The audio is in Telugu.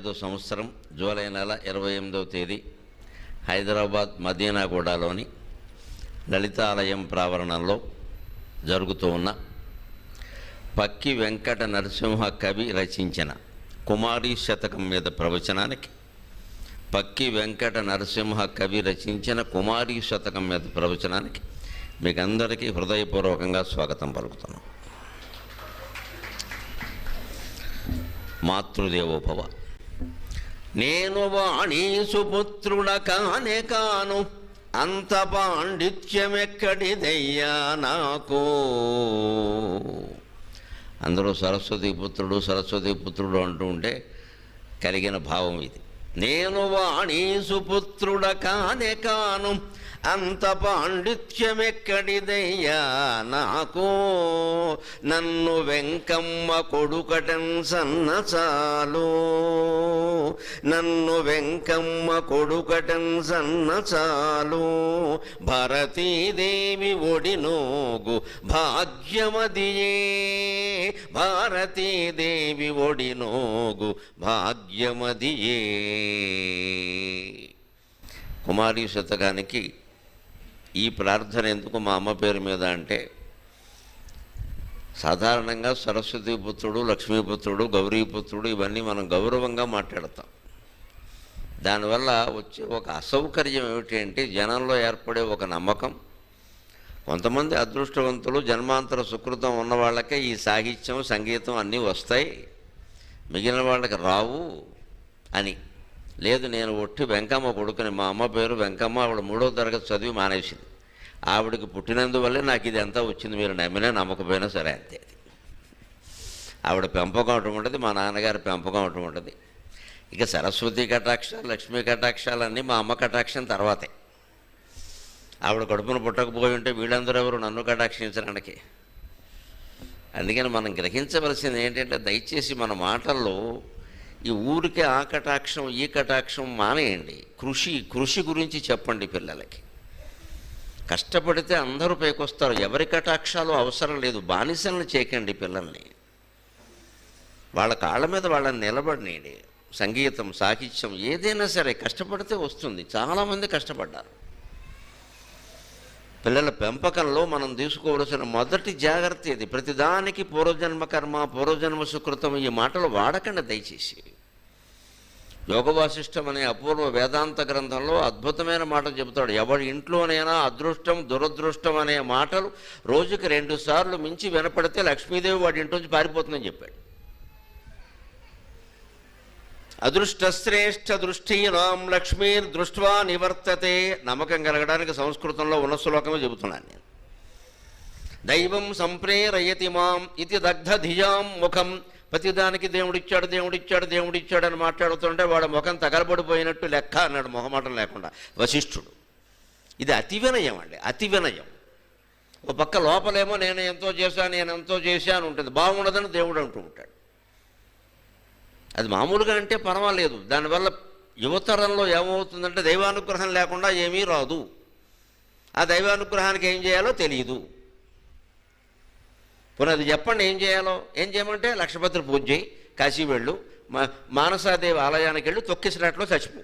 ఐదో సంవత్సరం జూలై నెల ఇరవై ఎనిమిదవ తేదీ హైదరాబాద్ మదీనాగూడలోని లలితాలయం ప్రావరణంలో జరుగుతూ ఉన్న పక్కి వెంకట నరసింహ కవి రచించిన కుమారి శతకం మీద ప్రవచనానికి పక్కి వెంకట నరసింహ కవి రచించిన కుమారి శతకం మీద ప్రవచనానికి మీకు అందరికీ హృదయపూర్వకంగా స్వాగతం పలుకుతున్నాం. మాతృదేవోభవ. నేను వాణి సుపుత్రుడ కానే కాను అంత పాండిత్యమెక్కడిదయ్యా నాకు. అందరూ సరస్వతి పుత్రుడు సరస్వతి పుత్రుడు అంటూ ఉంటే కలిగిన భావం ఇది. నేను వాణి సుపుత్రుడ కానే కాను అంత పాండిత్యమెక్కడిదయ్యా నాకు? నన్ను వెంకమ్మ కొడుకటం సన్న చాలు. నన్ను వెంకమ్మ కొడుకటం సన్న చాలు. భారతీదేవి ఒడినోగు భాగ్యమదియే. భారతీదేవి ఒడినోగు భాగ్యమదియే. కుమారి శతకానికి ఈ ప్రార్థన ఎందుకు మా అమ్మ పేరు మీద అంటే సాధారణంగా సరస్వతి పుత్రుడు లక్ష్మీపుత్రుడు గౌరీపుత్రుడు ఇవన్నీ మనం గౌరవంగా మాట్లాడతాం. దానివల్ల వచ్చే ఒక అసౌకర్యం ఏమిటి అంటే జనంలో ఏర్పడే ఒక నమ్మకం. కొంతమంది అదృష్టవంతులు జన్మాంతర సుకృతం ఉన్న వాళ్ళకే ఈ సాహిత్యం సంగీతం అన్నీ వస్తాయి. మిగిలిన వాళ్ళకి రావు అని. లేదు నేను ఒట్టి వెంకమ్మ కొడుకుని మా అమ్మ పేరు వెంకమ్మ ఆవిడ మూడో తరగతి చదివి మానేసింది. ఆవిడకి పుట్టినందువల్లే నాకు ఇది అంతా వచ్చింది మీరు నమ్మినా నమ్మకపోయినా సరే అంతే అది. ఆవిడ పెంపకం అవటం ఉంటుంది మా నాన్నగారి పెంపకం అవటం ఉంటుంది ఇక సరస్వతి కటాక్షాలు లక్ష్మీ కటాక్షాలు అన్నీ మా అమ్మ కటాక్షం తర్వాతే. ఆవిడ కడుపున పుట్టకపోయి ఉంటే వీళ్ళందరూ ఎవరు నన్ను కటాక్షించడానికి అందుకని మనం గ్రహించవలసింది ఏంటంటే దయచేసి మన మాటల్లో ఈ ఊరికే ఆ కటాక్షం ఈ కటాక్షం మానేయండి. కృషి కృషి గురించి చెప్పండి పిల్లలకి. కష్టపడితే అందరూ పైకొస్తారు. ఎవరి కటాక్షాలు అవసరం లేదు. బానిసలను చేయకండి పిల్లల్ని. వాళ్ళ కాళ్ళ మీద వాళ్ళని నిలబడినేయండి. సంగీతం సాహిత్యం ఏదైనా సరే కష్టపడితే వస్తుంది. చాలామంది కష్టపడ్డారు. పిల్లల పెంపకంలో మనం తీసుకోవలసిన మొదటి జాగ్రత్త ఇది. ప్రతిదానికి పూర్వజన్మ కర్మ పూర్వజన్మ సుకృతం ఈ మాటలు వాడకండి దయచేసి. యోగ అనే అపూర్వ వేదాంత గ్రంథంలో అద్భుతమైన మాట చెబుతాడు. ఎవరి ఇంట్లోనైనా అదృష్టం దురదృష్టం అనే మాటలు రోజుకి రెండు సార్లు మించి వినపడితే లక్ష్మీదేవి వాడి ఇంట్లోంచి పారిపోతుందని చెప్పాడు. అదృష్టశ్రేష్ఠ దృష్టీనాం లక్ష్మీర్ దృష్ట్వా నివర్తతే నమ్మకం కలగడానికి సంస్కృతంలో ఉన్న శ్లోకమే చెబుతున్నాను నేను. దైవం సంప్రేరయతి మాం ఇది దగ్ధ ధియాం ముఖం ప్రతిదానికి దేవుడిచ్చాడు దేవుడిచ్చాడు దేవుడిచ్చాడు అని మాట్లాడుతుంటే వాడు ముఖం తగలబడిపోయినట్టు లెక్క అన్నాడు మొహమాటం లేకుండా. వశిష్ఠుడు. ఇది అతి వినయం అండి అతి వినయం. ఒక పక్క లోపలేమో నేను ఎంతో చేశాను నేను ఎంతో చేశాను ఉంటుంది. బాగుండదని దేవుడు అంటూ ఉంటాడు. అది మామూలుగా అంటే పర్వాలేదు. దానివల్ల యువతరంలో ఏమవుతుందంటే దైవానుగ్రహం లేకుండా ఏమీ రాదు. ఆ దైవానుగ్రహానికి ఏం చేయాలో తెలియదు పోనీ అది చెప్పండి ఏం చేయాలో? ఏం చేయమంటే లక్షపత్రి పూజ చేయి కాశీ వెళ్ళు మా మానసాదేవి ఆలయానికి వెళ్ళి తొక్కిసినట్లో చచ్చిపో.